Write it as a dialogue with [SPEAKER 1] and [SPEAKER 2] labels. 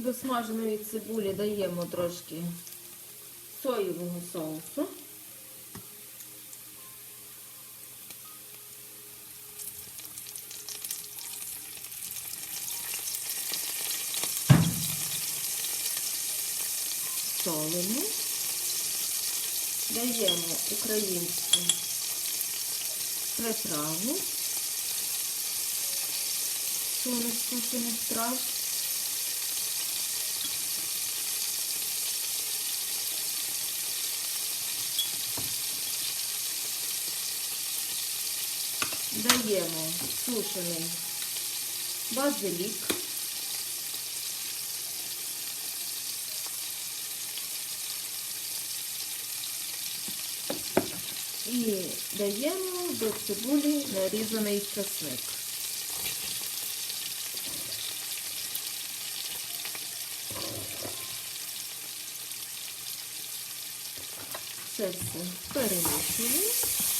[SPEAKER 1] До смаженої цибулі даємо трошки соєвого соусу. Солимо. Даємо українську приправу. Суміш сушених трав. Даємо сушений базилік. І даємо до цибулі нарізаний часник. Це все перемішуємо.